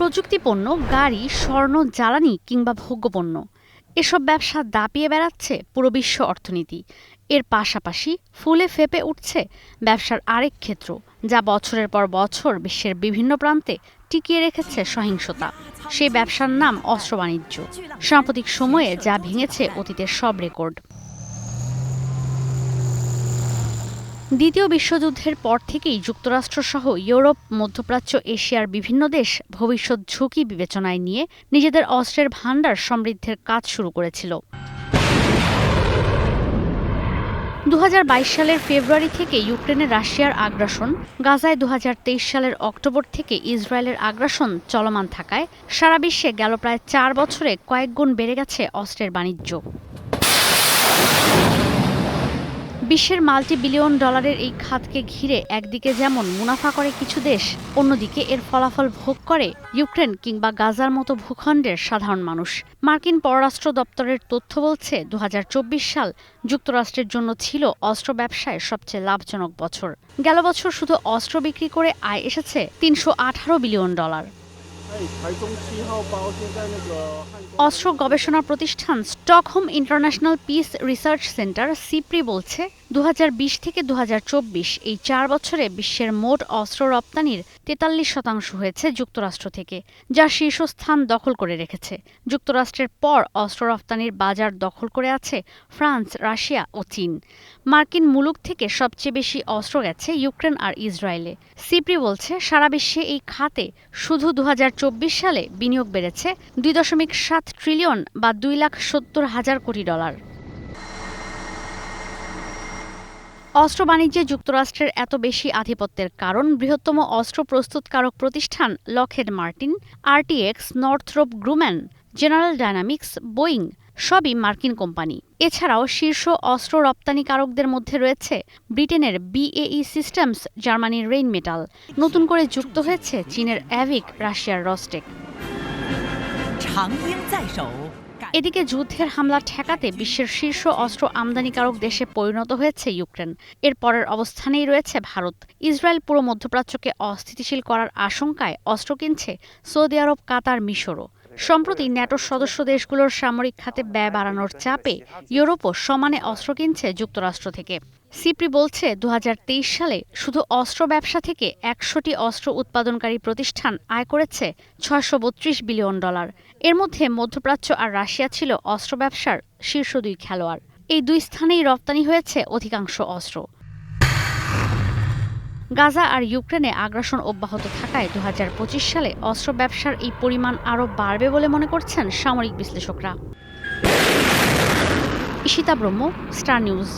প্রযুক্তিপণ্য, গাড়ি, স্বর্ণ, জ্বালানি কিংবা ভোগ্যপণ্য। এসব ব্যবসা দাপিয়ে বেড়াচ্ছে পুরো বিশ্ব অর্থনীতি। এর পাশাপাশি ফুলে ফেপে উঠছে ব্যবসার আরেক ক্ষেত্র, যা বছরের পর বছর বিশ্বের বিভিন্ন প্রান্তে টিকিয়ে রেখেছে সহিংসতা। সেই ব্যবসার নাম অস্ত্র বাণিজ্য। সাম্প্রতিক সময়ে যা ভেঙেছে অতীতের সব রেকর্ড। দ্বিতীয় বিশ্বযুদ্ধের পর থেকেই যুক্তরাষ্ট্রসহ ইউরোপ, মধ্যপ্রাচ্য, এশিয়ার বিভিন্ন দেশ ভবিষ্যৎ ঝুঁকি বিবেচনায় নিয়ে নিজেদের অস্ত্রের ভাণ্ডার সমৃদ্ধের কাজ শুরু করেছিল। দু হাজার বাইশ সালের ফেব্রুয়ারি থেকে ইউক্রেনে রাশিয়ার আগ্রাসন, গাজায় দু হাজার তেইশ সালের অক্টোবর থেকে ইসরায়েলের আগ্রাসন চলমান থাকায় সারা বিশ্বে গেল প্রায় চার বছরে কয়েক গুণ বেড়ে গেছে অস্ত্রের বাণিজ্য। বিশ্বের মাল্টি বিলিয়ন ডলারের এই খাতকে ঘিরে একদিকে যেমন মুনাফা করে কিছু দেশ, অন্যদিকে এর ফলাফল ভোগ করে ইউক্রেন কিংবা গাজার মতো ভূখণ্ডের সাধারণ মানুষ। মার্কিন পররাষ্ট্র দপ্তরের তথ্য বলছে দু হাজার চব্বিশ সাল যুক্তরাষ্ট্রের জন্য ছিল অস্ত্র ব্যবসায় সবচেয়ে লাভজনক বছর। গেল বছর শুধু অস্ত্র বিক্রি করে আয় এসেছে তিনশো আঠারো বিলিয়ন ডলার। অস্ত্র গবেষণা প্রতিষ্ঠান Stockholm international peace research centre, SIPRI, বলছে দু হাজার বিশ থেকে দু হাজার চব্বিশ, এই চার বছরে বিশ্বের মোট অস্ত্র রপ্তানির তেতাল্লিশ শতাংশ হয়েছে যুক্তরাষ্ট্র থেকে, যা শীর্ষস্থান দখল করে রেখেছে। যুক্তরাষ্ট্রের পর অস্ত্র রপ্তানির বাজার দখল করে আছে ফ্রান্স, রাশিয়া ও চীন। মার্কিন মুলুক থেকে সবচেয়ে বেশি অস্ত্র গেছে ইউক্রেন আর ইসরায়েলে। সিপ্রি বলছে, সারা বিশ্বে এই খাতে শুধু দু হাজার চব্বিশ সালে বিনিয়োগ বেড়েছে দুই দশমিক সাত ট্রিলিয়ন বা দুই লাখ সত্তর হাজার কোটি ডলার। অস্ত্র বাণিজ্যে যুক্তরাষ্ট্রের এত বেশি আধিপত্যের কারণ, বৃহত্তম অস্ত্র প্রস্তুতকারক প্রতিষ্ঠান Lockheed Martin RTX Northrop Grumman General Dynamics Boeing সবই মার্কিন কোম্পানি। এছাড়াও শীর্ষ অস্ত্র রপ্তানিকারকদের মধ্যে রয়েছে ব্রিটেনের বিএই সিস্টেমস জার্মানির রেইন মেটাল নতুন করে যুক্ত হয়েছে চীনের অ্যাভিক রাশিয়ার রস্টেক এদিকে যুদ্ধের হামলা ঠেকাতে বিশ্বের শীর্ষ অস্ত্র আমদানিকারক দেশে পরিণত হয়েছে ইউক্রেন। এর পরের অবস্থানেই রয়েছে ভারত। ইসরায়েল পুরো মধ্যপ্রাচ্যকে অস্থিতিশীল করার আশঙ্কায় অস্ত্র কিনছে সৌদি আরব, কাতার, মিশরও। সম্প্রতি ন্যাটোর সদস্য দেশগুলোর সামরিক খাতে ব্যয় বাড়ানোর চাপে ইউরোপও সমানে অস্ত্র কিনছে যুক্তরাষ্ট্র থেকে। সিপ্রি বলছে দু হাজার তেইশ সালে শুধু অস্ত্র ব্যবসা থেকে একশোটি অস্ত্র উৎপাদনকারী প্রতিষ্ঠান আয় করেছে ছয়শো বত্রিশ বিলিয়ন ডলার। এর মধ্যে মধ্যপ্রাচ্য আর রাশিয়া ছিল অস্ত্র ব্যবসার শীর্ষ দুই খেলোয়াড়। এই দুই স্থানেই রপ্তানি হয়েছে অধিকাংশ অস্ত্র। গাজা আর ইউক্রেনে আগ্রাসন অব্যাহত থাকায় দু হাজার পঁচিশ সালে অস্ত্র ব্যবসার এই পরিমাণ আরও বাড়বে বলে মনে করছেন সামরিক বিশ্লেষকরা। ইশিতা ব্রহ্ম, স্টার নিউজ।